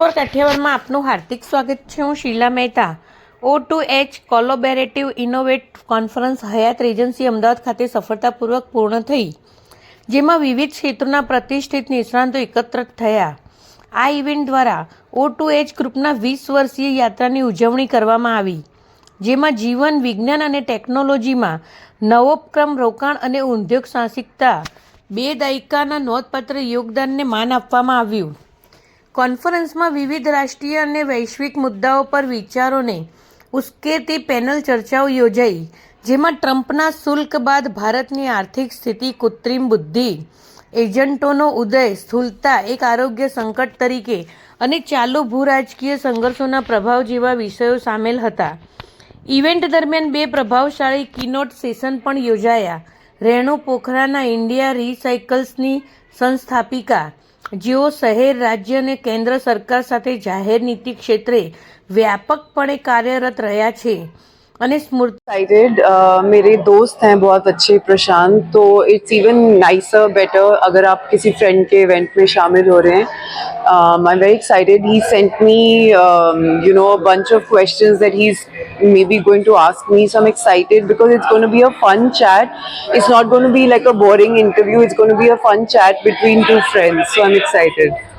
પર કાઠિયાવાડમાં આપનું હાર્દિક સ્વાગત છે. હું Sheela Mehta. O two H collaborative innovate conference Hyatt Regency Ahmedabad ખાતે સફળતાપૂર્વક પૂર્ણ થઈ. જેમાં વિવિધ ક્ષેત્રોના પ્રતિષ્ઠિત નિષ્ણાંતો એકત્ર થયા. આ ઇવેન્ટ દ્વારા ઓ ટુ એચ ગ્રુપના વીસ વર્ષીય યાત્રાની ઉજવણી કરવામાં આવી. જેમાં જીવન, વિજ્ઞાન અને ટેકનોલોજીમાં નવોપક્રમ રોકાણ અને ઉદ્યોગ સાહસિકતા, બે દાયકાના નોંધપાત્ર યોગદાનને માન આપવામાં આવ્યું. કોન્ફરન્સમાં વિવિધ રાષ્ટ્રીય અને વૈશ્વિક મુદ્દાઓ પર વિચારોને ઉશ્કેરતી પેનલ ચર્ચાઓ યોજાઈ, જેમાં ટ્રમ્પના શુલ્ક બાદ ભારતની આર્થિક સ્થિતિ કૃત્રિમ બુદ્ધિ, એજન્ટોનો ઉદય સ્થૂલતા એક આરોગ્ય સંકટ તરીકે અને ચાલુ ભૂરાજકીય સંઘર્ષોના પ્રભાવ જેવા વિષયો સામેલ હતા. ઇવેન્ટ દરમિયાન બે પ્રભાવશાળી કીનોટ સેશન પણ યોજાયા. રેણુ પોખરાના ઇન્ડિયા રિસાયકલ્સની સંસ્થાપિકા જેઓ શહેર રાજ્ય અને કેન્દ્ર સરકાર સાથે જાહેર નીતિ ક્ષેત્રે વ્યાપકપણે કાર્યરત રહ્યા છે. અને स्मूथ साइडेड मेरे दोस्त हैं बहुत अच्छे प्रशांत तो इट्स इवन नाइसर बेटर अगर आप किसी फ्रेंड के इवेंट में शामिल हो रहे हैं I am very excited he sent me you know bunch of questions that he is maybe going to ask me so I am excited because it's going to be a fun chat it's not going to be like a boring interview it's going to be a fun chat between two friends so I am excited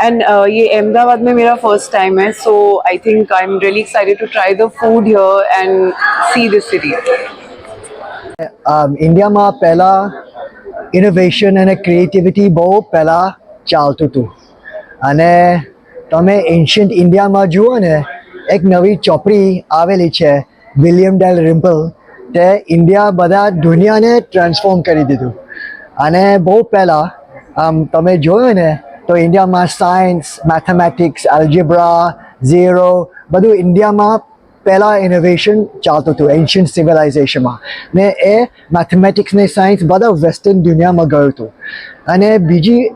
and ये अहमदाबाद में मेरा first time है so I think I am really excited to try the food here and see this city um, ઇન્ડિયામાં પહેલાં innovation અને creativity બહુ પહેલાં ચાલતું હતું અને તમે એન્શિયન્ટ ઇન્ડિયામાં જુઓ ને એક નવી ચોપડી આવેલી છે વિલિયમ ડેલ રિમ્પલ તે ઇન્ડિયા બધા દુનિયાને ટ્રાન્સફોર્મ કરી દીધું અને બહુ પહેલાં આમ તમે જોયું ને તો ઇન્ડિયામાં સાયન્સ મેથેમેટિક્સ એલ્જિબ્રા ઝીરો બધું ઇન્ડિયામાં પહેલાં ઇનોવેશન ચાલતું હતું એન્શિયન્ટ સિવિલાઇઝેશનમાં ને એ મેથેમેટિક્સ ને સાયન્સ બધા વેસ્ટર્ન દુનિયામાં ગયું હતું. અને બીજી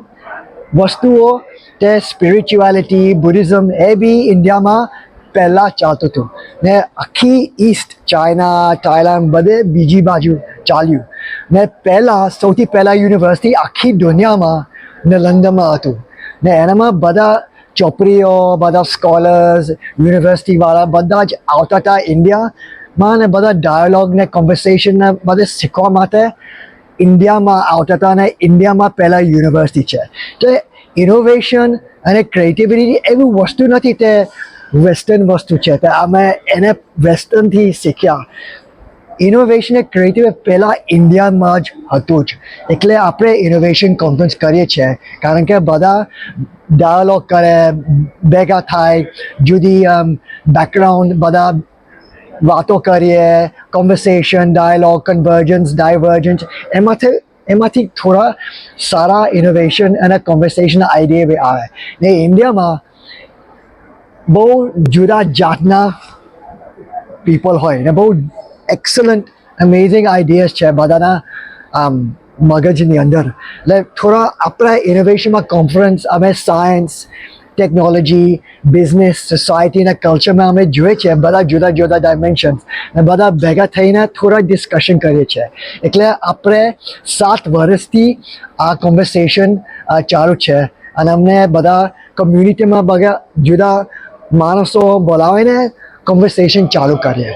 વસ્તુઓ, તે સ્પિરિચ્યુઆલિટી બુદ્ધિઝમ એ બી ઇન્ડિયામાં પહેલાં ચાલતું હતું. ને આખી ઈસ્ટ ચાઇના થાઈલેન્ડ બધે બીજી બાજુ ચાલ્યું. ને પહેલાં, સૌથી પહેલાં યુનિવર્સિટી આખી દુનિયામાં ને લંડનમાં હતું. ને એનામાં બધા ચોપડીઓ, બધા સ્કોલર્સ યુનિવર્સિટીવાળા બધા જ આવતા હતા ઇન્ડિયામાં ને બધા ડાયલોગ ને કોન્વર્સેશનને બધે શીખવા માટે ઇન્ડિયામાં આવતા હતા અને ઇન્ડિયામાં પહેલાં યુનિવર્સિટી છે. તો ઇનોવેશન અને ક્રિએટિવિટી એવી વસ્તુ નથી તે વેસ્ટર્ન વસ્તુ છે. તો અમે એને વેસ્ટર્નથી શીખ્યા. ઇનોવેશન એ ક્રિએટિવ પહેલાં ઇન્ડિયામાં જ હતું જ. એટલે આપણે ઇનોવેશન કોન્ફરન્સ કરીએ છીએ. કારણ કે બધા ડાયલોગ કરે, ભેગા થાય, જુદી બેકગ્રાઉન્ડ બધા વાતો કરીએ કોન્વર્સેશન ડાયલોગ કન્વર્જન્સ ડાયવર્જન્સ એમાંથી એમાંથી થોડા સારા ઇનોવેશન અને કોન્વર્સેશન આઈડિયા બી આવે. ને ઇન્ડિયામાં બહુ જુદા જાતના પીપલ હોય ને બહુ એક્સલન્ટ અમેઝિંગ આઈડિયાઝ છે બધાના, આમ, મગજની અંદર. એટલે થોડા આપણા ઇનોવેશનમાં કોન્ફરન્સ અમે સાયન્સ ટેકનોલોજી બિઝનેસ સોસાયટીના કલ્ચરમાં અમે જોઈએ છીએ, બધા જુદા જુદા ડાયમેન્શન્સ અને બધા ભેગા થઈને થોડા ડિસ્કશન કરીએ છીએ. એટલે આપણે સાત વર્ષથી આ કોન્વર્સેશન ચાલુ છે. અને અમને બધા કમ્યુનિટીમાં બધા જુદા માણસો બોલાવીને કોન્વર્સેશન ચાલુ કરીએ.